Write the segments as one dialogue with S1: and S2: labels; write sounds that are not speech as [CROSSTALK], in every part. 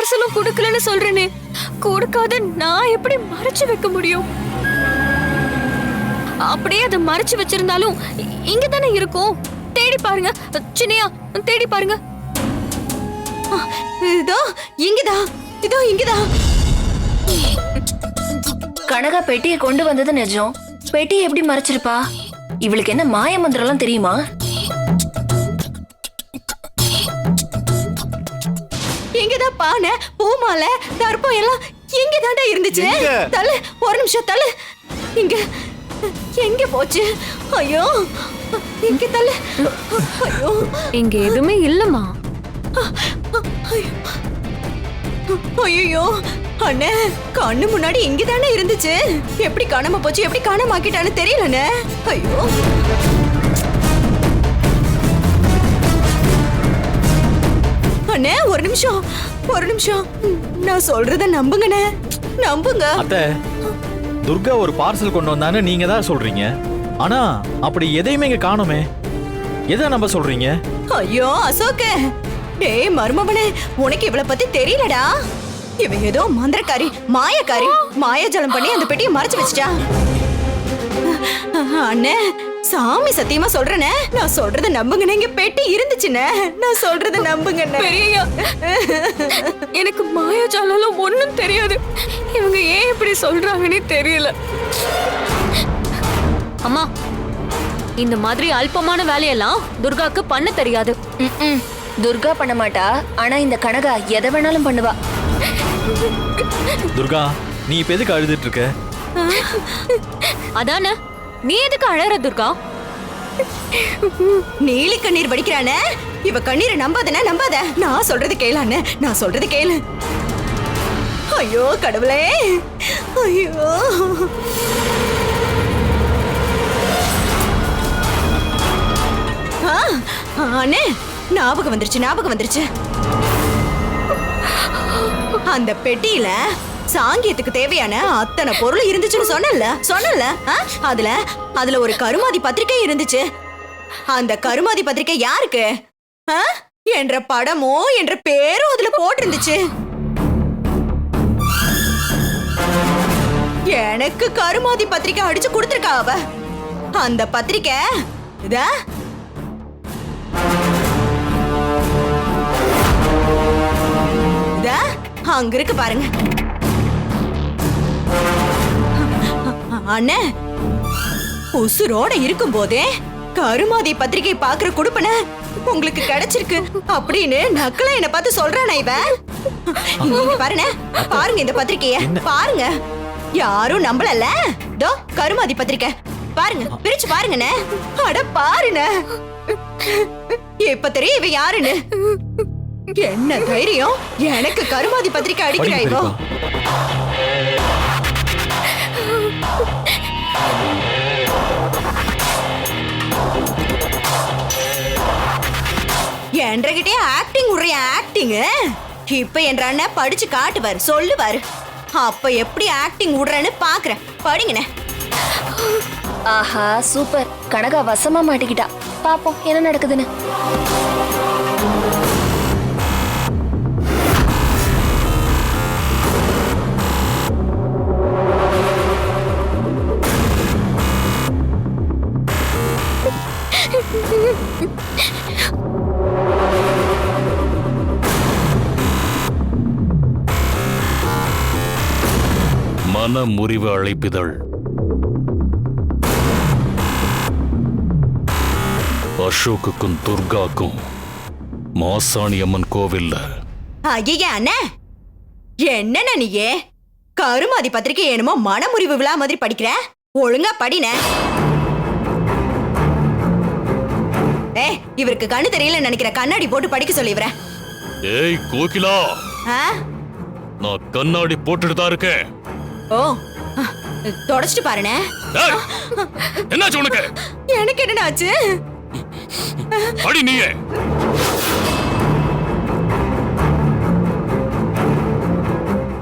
S1: பார்சலும் கொடுக்கலன்னு சொல்றேனே. கொடுக்காத நான் எப்படி மறைச்சு வைக்க முடியும்? அப்படியே அதை மறைச்சு வச்சிருந்தாலும் இங்க தானே இருக்கும். தேடி பாருங்க. சின்னையா தேடி பாருங்க.
S2: இதோ இங்கதா இதோ இங்கதா.
S3: கனகா பெட்டியை கொண்டு வந்தது நிஜம். பெட்டியை எப்படி மறைச்சிருப்பா? இவளுக்கு என்ன மாய மந்திரம்லாம் தெரியுமா?
S2: பானை பூமாலை தர்ப்பம் எல்லாம் இங்கதான்டா இருந்துச்சு.
S4: எங்க?
S2: தள்ளு ஒரு நிமிஷம் தள்ளு. இங்க எங்க போச்சு? ஐயோ இங்க தள்ளு. ஐயோ.
S1: இங்க எதுவுமே இல்லம்மா.
S2: ஐயோ அண்ணே கண்ணு முன்னாடி இங்கதானே இருந்துச்சு. எப்படி காணாம போச்சு எப்படி காணாம ஆக்கிட்டான்னு தெரியலண்ணே. ஐயோ. அண்ணே ஒரு நிமிஷம். ஒரு நிமிஷம். நான் சொல்றத நம்புங்கண்ணே. நம்புங்க.
S4: அத்தை துர்கா ஒரு பார்சல் கொண்டு வந்தான்னு நீங்க தான் சொல்றீங்க. ஆனா அப்படி எதையுமே இங்க காணுமே. எதை நம்ப சொல்றீங்க?
S2: ஐயோ அசோக் டேய் மருமவனே உனக்கு இவள பத்தி தெரியலடா. இவ ஏதோ மந்திரக்காரி மாயக்காரி மாயாஜலம் பண்ணி அந்த பெட்டியை மறைச்சு வச்சிட்டா. அண்ணே. சாமி சத்தியமா சொல்றேனே? நான் சொல்றத நம்புங்கண்ணே. இங்க பெட்டி இருந்துச்சுண்ணே. நான் சொல்றத நம்புங்கண்ணே.
S1: பெரியய்யா எனக்கு மாயாஜாலம் ஒண்ணும் தெரியாது. இவங்க ஏன் இப்படி சொல்றாங்கன்னே தெரியல. அம்மா இந்த மாதிரி அல்பமான வேலையெல்லாம் துர்காக்கு பண்ண தெரியாது.
S3: ம்ம். துர்கா பண்ண மாட்டா. ஆனா இந்த கனகா எதை வேணாலும் பண்ணுவா.
S4: துர்கா நீ இப்ப எதுக்கு அழுதுட்டு இருக்க?
S1: அதானே? நீ எதுக்கு அழற துர்கா?
S2: நீலி கண்ணீர் வடிக்கிறானே? இவ கண்ணீரை நம்பாதன நம்பாத? நான் சொல்றது கேளானே நான் சொல்றது கேளு. ஐயோ கடவுளே. ஐயோ. ஆ, அண்ணே ஞாபகம் வந்துருச்சு ஞாபகம் வந்துருச்சு. அந்த பெட்டியில சாங்கியத்துக்கு தேவையான அத்தனை பொருள் இருந்துச்சுன்னு சொன்னல சொன்னல அதுல அதுல ஒரு கருமாதி பத்திரிக்கை இருந்துச்சு. அந்த கருமாதி பத்திரிக்கை யாருக்கு? ஆ? என்ற படமோ என்ற பேரும் அதுல போட்டிருந்துச்சு. எனக்கு கருமாதி பத்திரிக்கை அடிச்சு கொடுத்துருக்கா அவ. அந்த பத்திரிக்கை இத? இதா? அங்க இருக்கு பாருங்க. அண்ணே. உசுரோட இருக்கும் போதே கருமாதி பத்திரிகை பாக்குற குடுப்பன உங்களுக்கு கிடைச்சிருக்கு அப்படின்னு நக்கலா என்ன பார்த்து சொல்றானே இவன்? பாருங்க பாருங்க இந்த பத்திரிக்கைய பாருங்க. யாரும் நம்பலல தோ கருமாதி பத்திரிக்கை பாருங்க பிரிச்சு பாருங்கண்ணே. அட பாருண்ணே. இப்ப தெரியும் இவன் யாருன்னு. என்ன தைரியம்? எனக்கு கருமாதி பத்திரிக்கை அடிக்கிறா என்கிட்டயே ஆக்டிங் உடைய ஆக்டிங் இப்ப என்ற அண்ணன் படிச்சு காட்டுவார் சொல்லுவார். அப்ப எப்படி ஆக்டிங் விடுறேன்னு பாக்குறேன். படிங்கண்ணே.
S3: ஆஹா சூப்பர். கனகா வசமா மாட்டிக்கிட்டா. பாப்போம் என்ன நடக்குதுன்னு.
S5: மன முறிவு அழைப்பிதழ் அசோக்குக்கும் துர்காக்கும் மாசாணி அம்மன் கோவில்ல
S2: அண்ணே! என்னண்ணே நீயே? கருமாதி பத்திரிக்கை என்னமோ மனமுறிவு விழா மாதிரி படிக்கிற? ஒழுங்கா படினே. ஏ இவருக்கு கண்ணு தெரியல நினைக்கிற கண்ணாடி போட்டு படிக்க சொல்லி இவர
S5: ஏய் கோகிலா!
S2: ஆ?
S5: நான் கண்ணாடி போட்டுட்டு தான் இருக்கேன்.
S2: ஓ தொடச்சிட்டு
S5: ஏய், என்னாச்சு உனக்கு?
S2: எனக்கு என்னடா ஆச்சு?
S5: அடி நீயே.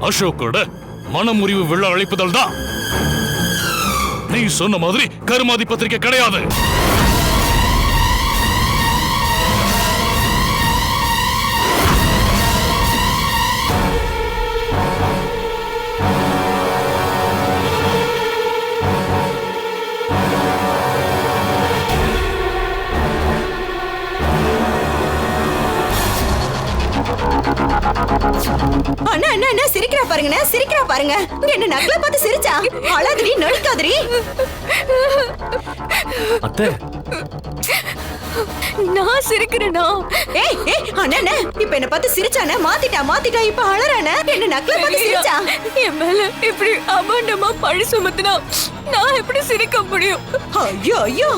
S5: அசோக்கோட மனமுறிவு விழா அழைப்புதல் தான் நீ சொன்ன மாதிரி கருமாதி பத்திரிக்கை கிடையாது.
S2: அண்ணா அண்ணா அண்ணா சிரிக்கிறா பாருங்கண்ணா சிரிக்கிறா பாருங்க. என்ன நக்கல பார்த்து சிரிச்சா? அழாதடி நடிக்காதடி.
S4: அத்தை
S1: நான் சிரிக்கிறேனா?
S2: ஏய் ஏய் அண்ணா இப்ப என்ன பார்த்து சிரிச்சானே? மாத்திட்டா மாத்திட்டா இப்ப அழறானே? என்ன நக்கல பார்த்து சிரிச்சா?
S1: என் மேல இப்படி அபாண்டமா பழி சுமத்துனா நான் எப்படி சிரிக்க முடியும்?
S2: ஐயோ ஐயோ.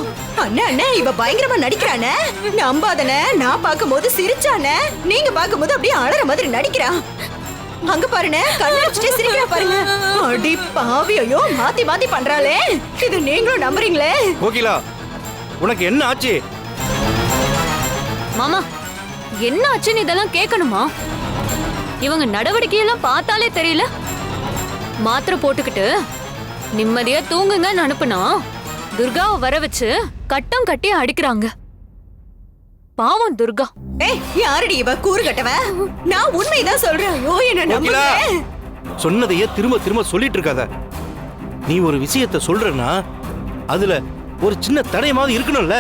S2: அண்ணா அண்ணா இவ பயங்கரமா நடிக்கிறானே. நம்பாதனே நான் பார்க்கும்போது சிரிச்சானே. நீங்க பார்க்கும்போது அப்படியே அழற மாதிரி நடிக்கிறா. அங்க பாருனே கண்ணு வச்சுட்டே சிரிக்கிறா பாருங்க. அடி பாவி ஐயோ மாத்தி மாத்தி பண்றாளே. இது நீங்களும் நம்புறீங்களே?
S6: கோகிலா உனக்கு என்ன ஆச்சு?
S1: மாமா என்ன ஆச்சுன்னு இதெல்லாம் கேட்கணுமா இவங்க நடவடிக்கையெல்லாம் பார்த்தாலே தெரியல. மாத்திரை போட்டுக்கிட்டு நிம்மதியா தூங்குங்கன்னு அனுப்புனா துர்காவை வர வச்சு கட்டம் கட்டி அடிக்கிறாங்க. பாவம் துர்கா.
S2: ஏய் யாரடி இவ? கூறு கட்டவ? நான் உண்மைதான் சொல்றேன். ஐயோ என்ன நம்புங்க
S6: சொன்னதையே திரும்ப திரும்ப சொல்லிட்டு இருக்காத. நீ ஒரு விஷயத்த சொல்றனா அதுல ஒரு சின்ன தடயமாவது இருக்கணும்ல.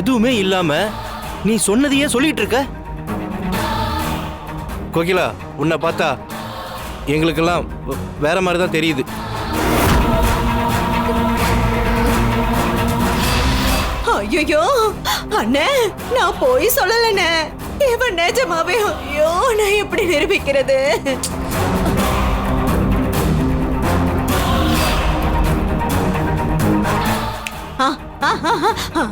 S6: எதுவுமே இல்லாம நீ சொன்னதையே சொல்லிட்டு இருக்க? கோகிலா உன்னை பார்த்தா எங்களுக்கெல்லாம் வேற மாதிரி தான் தெரியுது.
S2: ஐயோ அண்ணே நான் போய் சொல்லலண்ணே. இவன் நிஜமாவே ஐயோ நான் எப்படி நிரூபிக்கிறது?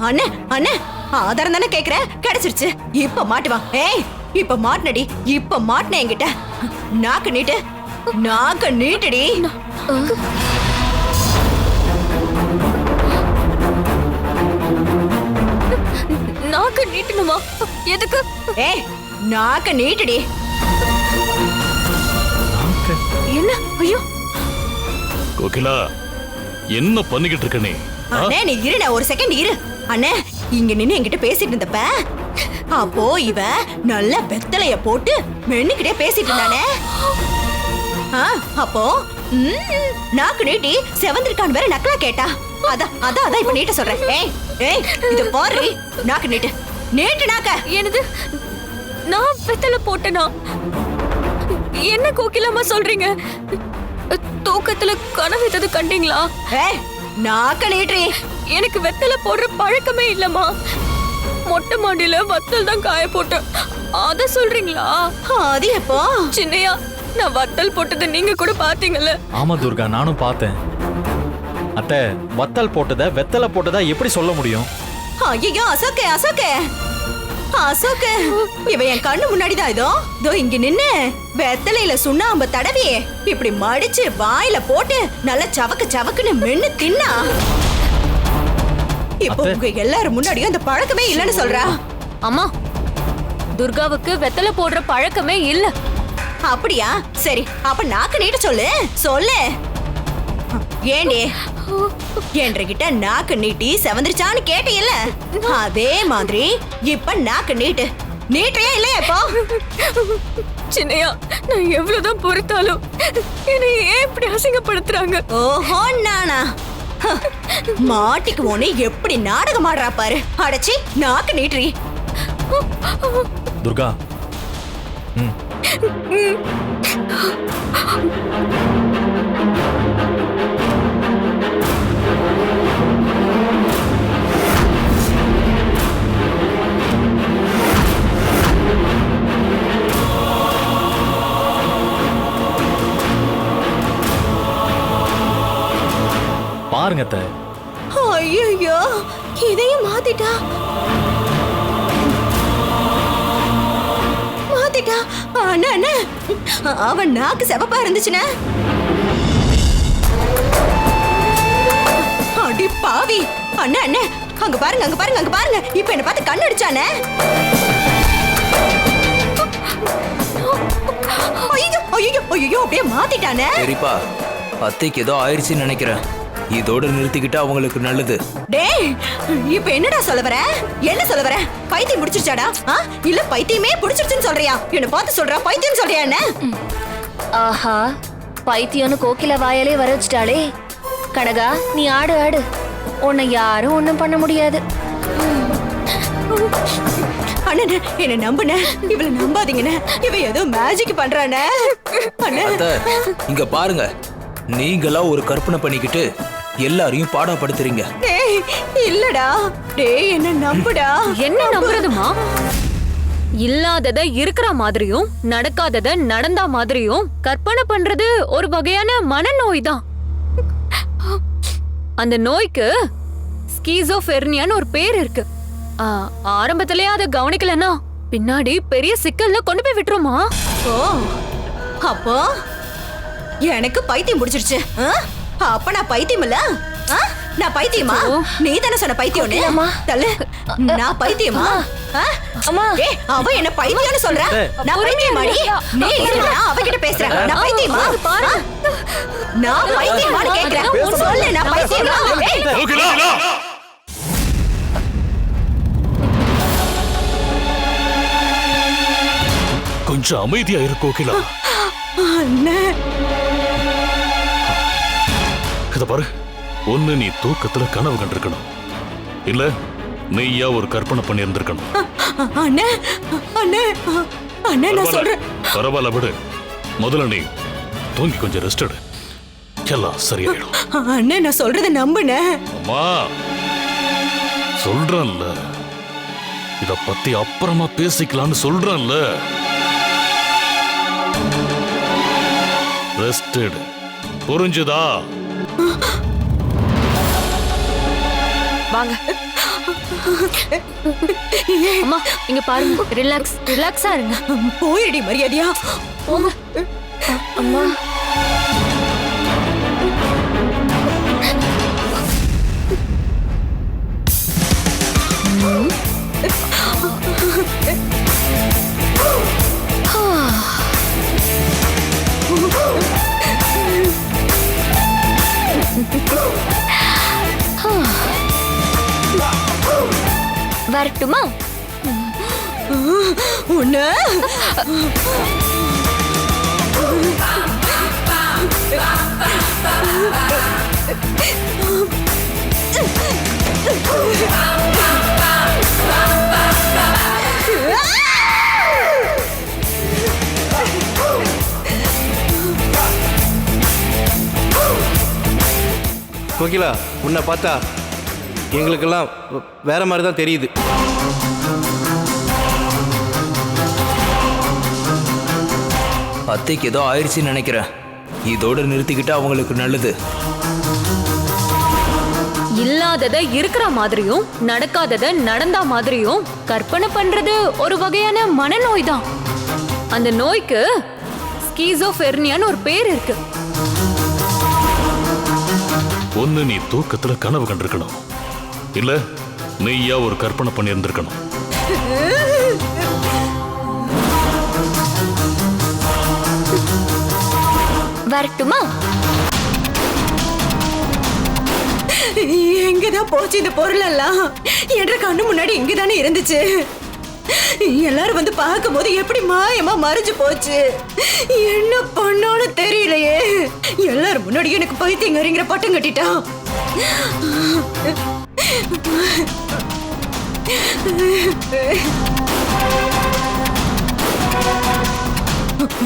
S2: அண்ணே அண்ணே. ஆதாரம் தானே கேக்குற? கிடைச்சிருச்சு. இப்ப மாட்டுவா ஏய் இப்ப மாட்டினடி. இப்ப மாட்டின என்கிட்ட. நாக்கு நீட்டு. நாக்கு நீட்டுடி.
S1: நாக்கு நீட்டணுமா? எதுக்கு?
S2: ஏய் நாக்க நீட்டுடி.
S1: என்ன? ஐயோ.
S5: கோகிலா என்ன பண்ணிக்கிட்டு இருக்க நீ?
S2: அண்ணே நீ இருண்ணே ஒரு செகண்ட் இரு. அண்ணே இங்க நின்னு என்கிட்ட பேசிட்டு இருந்தப்ப அப்போ இவ நல்ல வெத்தலைய போட்டு மென்னுக்கிட்டே பேசிட்டு இருந்தானே. ஆ, அப்போ நாக்கு நீட்டி செவந்திருக்கான் வேற நக்கலா கேட்டா. அதான் அதான் அதான் இப்ப நீட்ட சொல்றேன். ஏய் ஏய் இது பாரு. நாக்கு நீட்டு. நீட்டு நாக்க.
S1: என்னது? நான் வெத்தலை போட்டேனா? என்ன கோகிலாமா சொல்றீங்க? தூக்கத்துல கனவு ஏதாவது கண்டீங்களா?
S2: ஏய் நாக்க நீட்டுறி
S1: எனக்கு வெத்தலை போடுற பழக்கமே இல்லம்மா. மொட்டை மாடியில வத்தல் தான் காய போட்டேன். அத சொல்றீங்களா?
S2: அது எப்போ?
S1: சின்னையா நான் வத்தல் போட்டதை நீங்க கூட பாத்தீங்கல்ல
S4: ஆமா துர்கா நானும் பார்த்தேன். அத்தை வத்தல் போட்டதை வெத்தலை போட்டதா எப்படி சொல்ல முடியும்?
S2: ஐயோ அசோக்கு அசோக்கு. அசோக்கு இவ என் கண்ணு முன்னாடி தான் இதோ. இதோ இங்க நின்னு வெத்தலையில சுண்ணாம்பு தடவி இப்படி மடிச்சு வாயில போட்டு நல்லா சவக்கு சவக்குன்னு மென்னு தின்னா. இப்போ. உங்க எல்லாரும் முன்னாடியும் அந்த பழக்கமே இல்லைன்னு சொல்றா.
S1: அம்மா துர்காவுக்கு வெத்தலை போடுற பழக்கமே இல்ல.
S2: அப்படியா? சரி அப்ப நாக்கு நீட்ட சொல்லு. சொல்லு. ஏண்டி? என்கிட்ட நாக்கு நீட்டி செவந்திருச்சான்னு கேட்டீல்ல? அதே மாதிரி இப்ப நாக்கு நீட்டு. நீட்டுறியா இல்லையா இப்போ?
S1: சின்னையா நான் எவ்வளவுதான் பொறுத்தாலும் என்னை ஏன் இப்படி அசிங்கப்படுத்துறாங்க?
S2: ஓஹோ நானா? ஹ, மாட்டிக்குவோன்னு எப்படி நாடகம் ஆடுறா பாரு. அடைச்சி நாக்கு நீட்டுறி.
S4: துர்கா. ம். பாருங்க அத்தை.
S2: ஐயோ இதையும் மாத்திட்டா? மாத்திட்டா? அண்ணா அண்ணா. அவன் நாக்கு செவப்பா இருந்துச்சுன்னா அடி பாவி. அண்ணா அண்ணா. அங்க பாருங்க அங்க பாருங்க அங்க பாருங்க. இப்ப என்ன பார்த்து கண்ணு அடிச்சானே? ஐயோ ஐயோ ஐயோ அப்படியே மாத்திட்டானே?
S7: சரிப்பா. அத்தைக்கு ஏதோ ஆயிடுச்சுன்னு நினைக்கிறேன். இதோட நிறுத்திக்கிட்டா அவங்களுக்கு நல்லது.
S2: டேய் இப்ப என்னடா சொல்ல வர? என்ன சொல்ல வர? பைத்தியம் முடிச்சிருச்சாடா ஆ? இல்ல பைத்தியமே புடிச்சிருச்சுன்னு சொல்றியா? என்ன பார்த்து சொல்றா பைத்தியம் சொல்றியா என்ன?
S3: ஆஹா பைத்தியம்னு கோகில வாயாலே வர வச்சிட்டாளே. கனகா நீ ஆடு ஆடு. உன்னை யாரும் ஒண்ணும் பண்ண முடியாது.
S2: அண்ணே என்ன நம்புன? இவள நம்பாதீங்கண்ணே. இவ ஏதோ மேஜிக் பண்றானே. அண்ணே.
S7: இங்க பாருங்க. நீங்களா ஒரு கற்பனை பண்ணிக்கிட்டு எல்லாரையும் பாடாப்படுத்துறீங்க.
S2: டேய் இல்லடா. டேய் என்ன நம்புடா?
S1: என்ன நம்புறதுமா? இல்லாதத இருக்கிற மாதிரியும் நடக்காதத நடந்தா மாதிரியும் கற்பனை பண்றது ஒரு வகையான மனநோய் தான் அந்த நோய்க்கு ஸ்கீசோஃபெர்னியான்னு ஒரு பேர் இருக்கு. ஆ, ஆரம்பத்திலே அதை கவனிக்கலன்னா பின்னாடி பெரிய சிக்கல்ல கொண்டு போய் விட்டுருமா?
S2: ஓ அப்போ? எனக்கு பைத்தியம் பிடிச்சிருச்சு. ஆ? அப்ப நான் பைத்தியம் இல்ல ஆ? நான் பைத்தியமா? நீ தானே சொன்ன பைத்தியம்னு?
S3: அம்மா.
S2: தள்ளு. நான் பைத்தியமா? ஆ?
S3: அம்மா.
S2: அவ என்ன பைத்தியம்னு சொல்றா? நான் பைத்தியமாடி நீ இல்ல அவகிட்ட பேசுறேன். நான் பைத்தியமா? ஆ? நான் பைத்தியமான்னு கேக்குறேன். சொல்லு நான் பைத்தியமா?
S5: கோகிலா கொஞ்சம் அமைதியா இரு கோகிலா.
S2: அண்ணே.
S5: இத பாரு. ஒண்ணு நீ தூக்கத்துல கனவு கண்டிருக்கணும். இல்ல நீயா ஒரு கற்பனை பண்ணி இருந்திருக்கணும்.
S2: அண்ணே அண்ணே அண்ணே நான் சொல்றேன்.
S5: பரவாயில்ல விடு. முதல்ல நீ தூங்கி கொஞ்சம் ரெஸ்ட் எடு. எல்லாம் சரியாயிடும்.
S2: அண்ணே நான் சொல்றத நம்புனே.
S5: அம்மா சொல்றேன்ல. இத பத்தி அப்புறமா பேசிக்கலாம்னு சொல்றேன்ல. ரெஸ்ட் எடு. புரிஞ்சுதா?
S1: வாங்க. அம்மா இங்க பாருங்க. ரிலாக்ஸ் ரிலாக்ஸா இருங்க.
S2: போயிடி மரியாதையா.
S3: அம்மா.
S1: வரட்டுமா?
S2: உன்ன?
S6: கோகிலா உன்னை பார்த்தா எங்களுக்கெல்லாம் வேற மாதிரி தான் தெரியுது.
S7: அத்தைக்கு ஏதோ ஆயிடுச்சுன்னு நினைக்கிறேன். இதோட நிறுத்திக்கிட்டா அவங்களுக்கு நல்லது.
S1: இல்லாதத இருக்கிற மாதிரியும் நடக்காதத நடந்தா மாதிரியும் கற்பனை பண்றது ஒரு வகையான மனநோய் தான். அந்த நோய்க்கு ஸ்கீசோஃபெர்னியான்னு ஒரு பேர் இருக்கு.
S5: ஒண்ணு நீ தூக்கத்துல கனவு கண்டிருக்கணும். இல்ல நீயா ஒரு கற்பனை பண்ணி இருந்திருக்கணும்
S1: வரட்டுமா?
S2: எங்கதான் போச்சு இந்த பொருள் எல்லாம் என்ற கண்ணு முன்னாடி இங்கதானே இருந்துச்சு. எல்லாரும் வந்து பார்க்கும்போது எப்படி மாயமா மறைஞ்சு போச்சு? என்ன பண்ணோன்னு தெரியலையே. எல்லாரும் முன்னாடி எனக்கு பைத்தியங்கறிங்கிற பட்டம் கட்டிட்டான்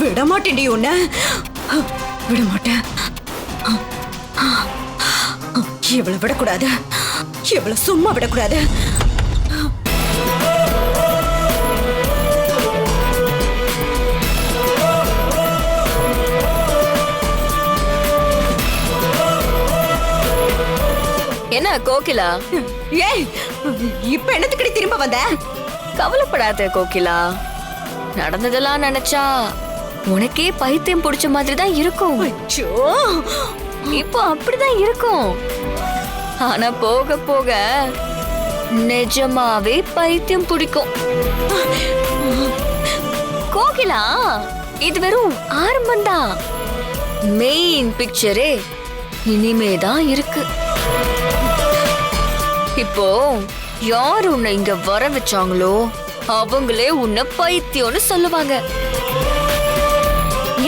S2: விட மாட்டேன்டி உன்ன. விட மாட்டேன் இவளை விடக்கூடாது. இவளை சும்மா விடக்கூடாது.
S1: என்ன கோகிலா?
S2: ஏய் இப்ப என்னத்துக்கடி திரும்ப வந்த?
S1: கவலைப்படாத கோகிலா. நடந்ததெல்லாம் நினைச்சா உனக்கே பைத்தியம் பிடிச்ச மாதிரி தான் இருக்கும்.
S2: அச்சோ.
S1: இப்போ அப்படிதான் இருக்கும். ஆனா போக போக நிஜமாவே பைத்தியம் பிடிக்கும். கோகிலா இது வெறும் ஆரம்பம்தான். மெயின் பிக்சரே இனிமே தான் இருக்கு. இப்போ யார் உன்னை இங்க வர வச்சாங்களோ அவங்களே உன்னை பைத்தியம்னு சொல்லுவாங்க.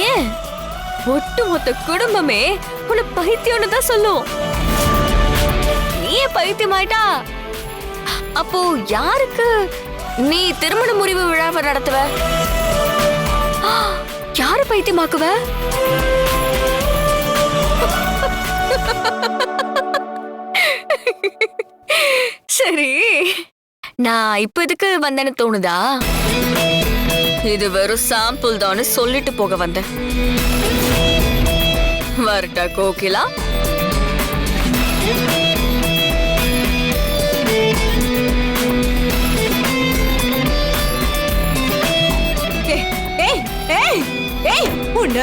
S1: ஏன்? ஒட்டுமொத்த குடும்பமே உன்னை பைத்தியம்னு தான் சொல்லும். நீயே பைத்தியமாயிட்டா அப்போ யாருக்கு
S3: நீ திருமண முறிவு விழாவை நடத்துவ? ஆ, யாரு பைத்தியமாக்குவ? [LAUGHS] சரி. நான் இப்ப எதுக்கு வந்தேன்னு தோணுதா? இது வெறும் சாம்பிள் தான் சொல்லிட்டு போக வந்தேன். வரட்டா கோகிலா.
S2: ஏய் ஏய் ஏய் உன்ன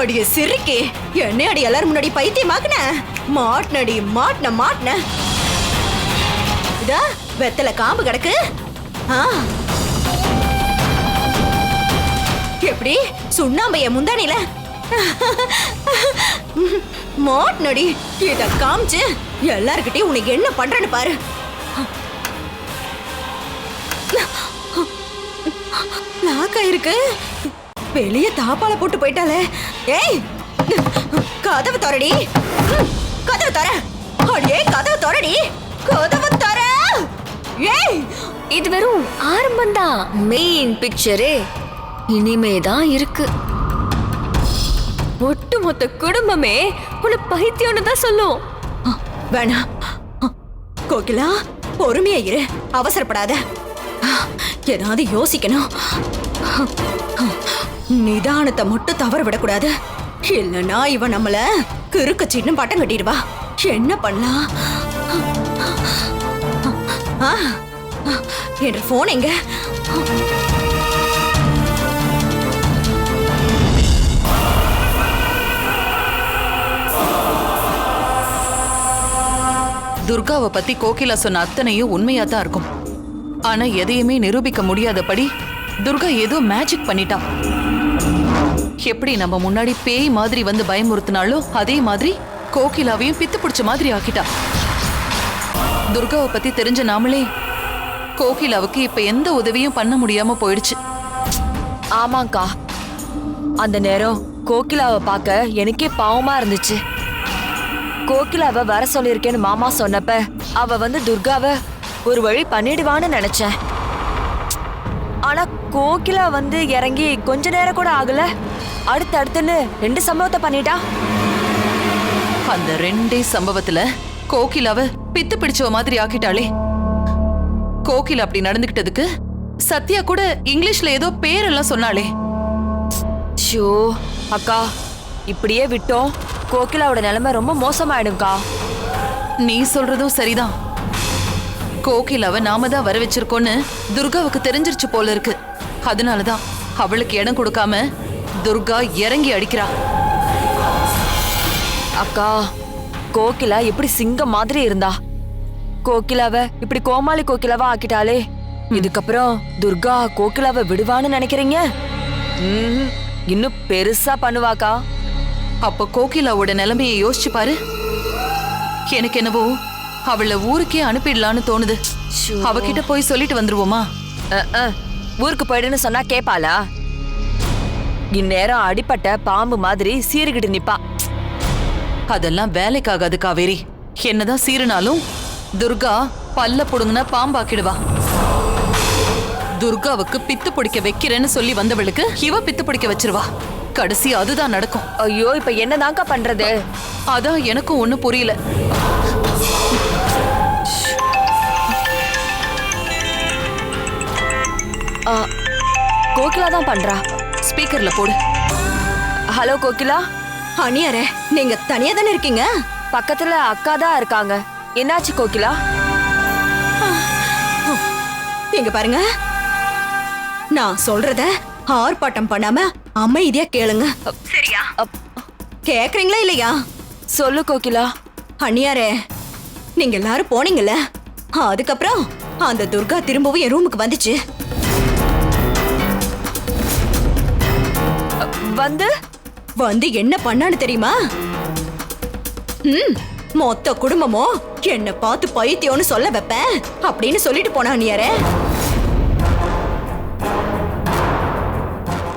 S2: அடிய சிரிக்கி? என்ன அடி எல்லாரும் முன்னாடி பைத்தியமாக்குன? மாட்னடி மாட்டின மாட்டின. இதா வெத்தல காம்பு கிடக்கு. ஆ. எப்படி? சுண்ணாம்பைய முந்தானில? மாட்னடி இத காமிச்சு எல்லார்கிட்டயும் உனக்கு என்ன பண்றேன்னு பாரு. லாக்கா இருக்கு வெளிய தாப்பால போட்டு போயிட்டாலே. ஏய் கதவு தரடி கதவு தர அடியே கதவு தரடி கதவு தர ஏய்
S3: இது வெறும் ஆரம்பம் தான். மெயின் பிக்சரே இனிமே தான் இருக்கு. ஒட்டுமொத்த குடும்பமே உன்னை பைத்தியம்னு தான் சொல்லும்.
S2: வேணா. வேணாம் கோகிலா பொறுமையா இரு. அவசரப்படாத. ஏதாவது யோசிக்கணும். நிதானத்தை மட்டும் தவற விடக்கூடாது. இல்லனா இவன் நம்மள கிறுக்க சின்ன பட்டம் கட்டிடுவா. என்ன பண்ணலாம்? ஆ, என்ற போன் எங்க?
S8: துர்காவை பத்தி கோகிலா சொன்ன அத்தனையும் உண்மையா தான் இருக்கும். ஆனா எதையுமே நிரூபிக்க முடியாதபடி துர்கா ஏதோ மேஜிக் பண்ணிட்டா எப்படி நம்ம முன்னாடி பேய் மாதிரி வந்து பயமுறுத்தினாலோ அதே மாதிரி கோகிலாவையும் பித்து பிடிச்ச மாதிரி ஆக்கிட்டா. துர்காவை பத்தி தெரிஞ்ச நாமளே கோகிலாவுக்கு இப்ப எந்த உதவியும் பண்ண முடியாம போயிடுச்சு.
S3: ஆமாங்கா. அந்த நேரம் கோகிலாவை பார்க்க எனக்கே பாவமா இருந்துச்சு. கோகிலாவை வர சொல்லியிருக்கேன்னு மாமா சொன்னப்ப அவ வந்து துர்காவை ஒரு வழி பண்ணிடுவான்னு நினைச்சேன். ஆனா கோகிலா வந்து இறங்கி கொஞ்ச நேரம் கூட ஆகல. அடுத்து அடுத்துன்னு ரெண்டு சம்பவத்தை பண்ணிட்டா?
S8: அந்த ரெண்டே சம்பவத்துல கோகிலாவை பித்து பிடிச்சவ மாதிரி ஆக்கிட்டாளே. கோகிலா அப்படி நடந்துகிட்டதுக்கு சத்யா கூட இங்கிலீஷ்ல ஏதோ பேரெல்லாம் சொன்னாளே.
S3: ஷோ அக்கா இப்படியே விட்டோம். கோகிலாவோட நிலைமை ரொம்ப மோசமாயிடும்க்கா.
S8: நீ சொல்றதும் சரிதான். கோகிலாவை நாம தான் வர வச்சிருக்கோன்னு துர்காவுக்கு தெரிஞ்சிருச்சு போல இருக்கு. அதனாலதான் அவளுக்கு இடம் கொடுக்காம துர்கா இறங்கி அடிக்கிறா.
S3: அக்கா கோகிலா எப்படி சிங்கம் மாதிரி இருந்தா. கோகிலாவ இப்படி கோமாளி கோகிலாவா ஆக்கிட்டாலே இதுக்கப்புறம் துர்கா கோகிலாவை விடுவான்னு நினைக்கிறீங்க. இன்னும் பெருசா பண்ணுவாக்கா.
S8: அப்ப கோகிலாவோட நிலைமையை யோசிச்சு பாரு. எனக்கு என்னவோ அவளை ஊருக்கே அனுப்பிடலான்னு தோணுது. அவகிட்ட போய் சொல்லிட்டு வந்துருவோமா.
S3: ஊருக்கு போயிடுன்னு சொன்னா கேப்பாளா? இந்நேரம் அடிப்பட்ட பாம்பு மாதிரி சீறிக்கிட்டு நிப்பா.
S8: அதெல்லாம் வேலைக்காகாது காவேரி. என்னதான் சீருனாலும் துர்கா பல்ல புடுங்கினா பாம்பாக்கிடுவா. துர்காவுக்கு பித்து பிடிக்க வைக்கிறேன்னு சொல்லி வந்தவளுக்கு இவ பித்து பிடிக்க வச்சிருவா. கடைசி அதுதான் நடக்கும்.
S3: ஐயோ இப்ப என்னதான்க்கா பண்றது?
S8: அதான் எனக்கும் ஒண்ணும் புரியல.
S3: கோகிலா தான் பண்றா.
S8: ஸ்பீக்கர்ல போடு.
S3: ஹலோ கோகிலா?
S2: அணியாரே நீங்க தனியா தானே இருக்கீங்க?
S3: பக்கத்துல அக்கா தான் இருக்காங்க. என்னாச்சு கோகிலா?
S2: இங்க பாருங்க. நான் சொல்றத ஆர்ப்பாட்டம் பண்ணாம அமைதியா கேளுங்க. சரியா? கேக்குறீங்களா இல்லையா?
S3: சொல்லு கோகிலா.
S2: அண்ணியாரே நீங்க எல்லாரும் போனீங்கல்ல? அதுக்கப்புறம் அந்த துர்கா திரும்பவும் என் ரூமுக்கு வந்துச்சு.
S3: வந்து?
S2: வந்து என்ன பண்ணான்னு தெரியுமா? ம் மொத்த குடும்பமோ என்ன பார்த்து பைத்தியம்னு சொல்ல வைப்பேன்? அப்படின்னு சொல்லிட்டு போனா அணியாரே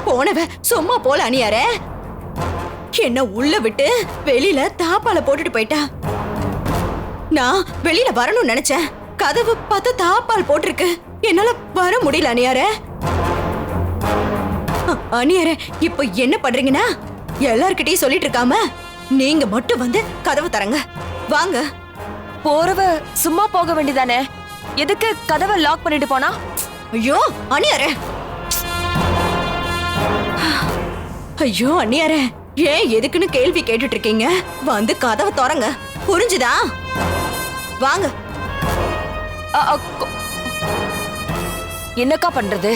S2: போனவ சும்மா போல அணியாரே என்ன உள்ள விட்டு வெளியில தாப்பால போட்டுட்டு போயிட்டா? நான் வெளியில வரணும்னு நினைச்சேன். கதவு பார்த்து தாப்பால் போட்டிருக்கு. என்னால வர முடியல அணியாரே அணியாரே இப்போ என்ன பண்றீங்கன்னா? எல்லார்கிட்டயும் சொல்லிட்டு இருக்காம நீங்க மட்டும் வந்து கதவு தரங்க. வாங்க.
S3: போறவ சும்மா போக வேண்டியதானே? எதுக்கு கதவை லாக் பண்ணிட்டு போனா?
S2: ஐயோ அணியாரே ஐயோ அண்ணியாரே ஏன் எதுக்குன்னு கேள்வி கேட்டுட்டு இருக்கீங்க? வந்து கதவை திறங்க. புரிஞ்சுதா? வாங்க.
S3: என்னக்கா பண்றது?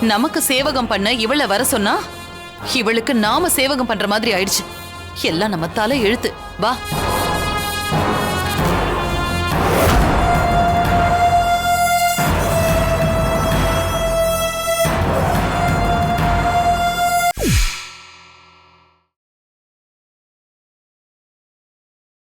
S8: நமக்கு சேவகம் பண்ண இவள வர சொன்னா இவளுக்கு நாம சேவகம் பண்ற மாதிரி ஆயிடுச்சு. எல்லாம் நம்ம தலை எழுத்து வா.